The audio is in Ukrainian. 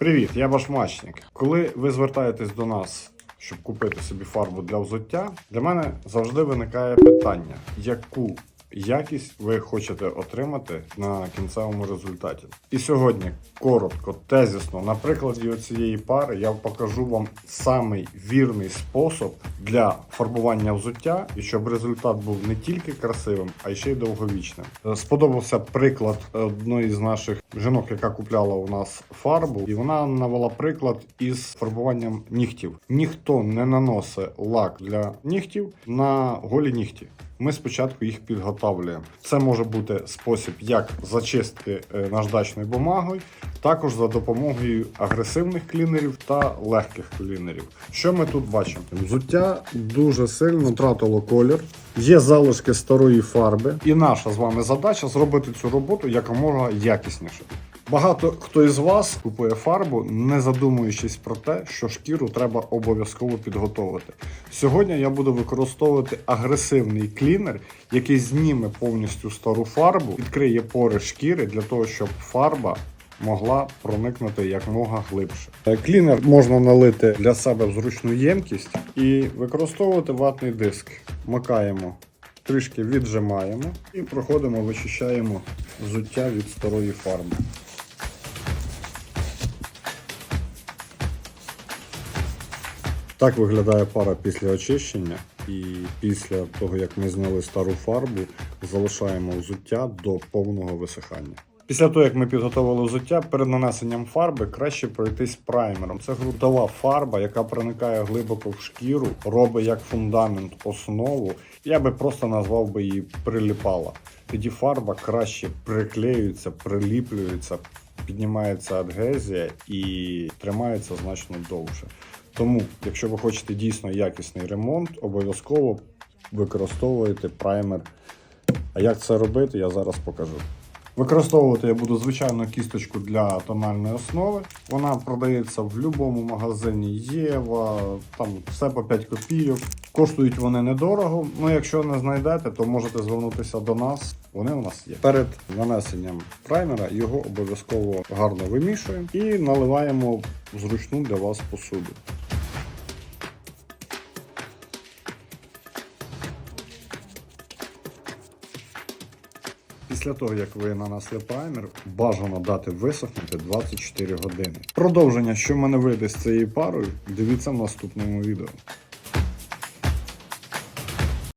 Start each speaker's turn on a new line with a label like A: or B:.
A: Привіт, я ваш мачник. Коли ви звертаєтесь до нас, щоб купити собі фарбу для взуття, для мене завжди виникає питання, яку якість ви хочете отримати на кінцевому результаті. І сьогодні коротко, тезісно, на прикладі цієї пари я покажу вам самий вірний спосіб для фарбування взуття, і щоб результат був не тільки красивим, а й ще й довговічним. Е, Сподобався приклад одної з наших жінок, яка купляла у нас фарбу, і вона навела приклад із фарбуванням нігтів. Ніхто не наносить лак для нігтів на голі нігті. Ми спочатку їх підготовлюємо. Це може бути спосіб, як зачистити е, наждачною бумагою, також за допомогою агресивних клінерів та легких клінерів. Що ми тут бачимо? Взуття дуже сильно втратило колір. Є залишки старої фарби, і наша з вами задача зробити цю роботу якомога якісніше. Багато хто із вас купує фарбу, не задумуючись про те, що шкіру треба обов'язково підготовити. Сьогодні я буду використовувати агресивний клінер, який зніме повністю стару фарбу, відкриє пори шкіри для того, щоб фарба могла проникнути якомога глибше. Е, Клінер можна налити для себе в зручну ємкість і використовувати ватний диск. Макаємо, трішки віджимаємо і проходимо, вичищаємо взуття від старої фарби. Так виглядає пара після очищення, і після того, як ми зняли стару фарбу, залишаємо взуття до повного висихання. Після того, як ми підготували взуття, перед нанесенням фарби краще пройтись праймером. Це ґрунтова фарба, яка проникає глибоко в шкіру, робить як фундамент основу. Я би просто назвав би її приліпала. Тоді фарба краще приклеюється, приліплюється, піднімається адгезія і тримається значно довше. Тому, якщо ви хочете дійсно якісний ремонт, обов'язково використовуйте праймер. А як це робити, я зараз покажу. Використовувати я буду звичайну кісточку для тональної основи. Вона продається в будь-якому магазині Єва, там все по 5 копійок. Коштують вони недорого. Ну, якщо не знайдете, то можете звернутися до нас. Вони у нас є. Перед нанесенням праймера його обов'язково гарно вимішуємо і наливаємо в зручну для вас посуду. Після того, як ви нанесли праймер, бажано дати висохнути 24 години. Продовження, що мене вийде з цією парою, дивіться в наступному відео.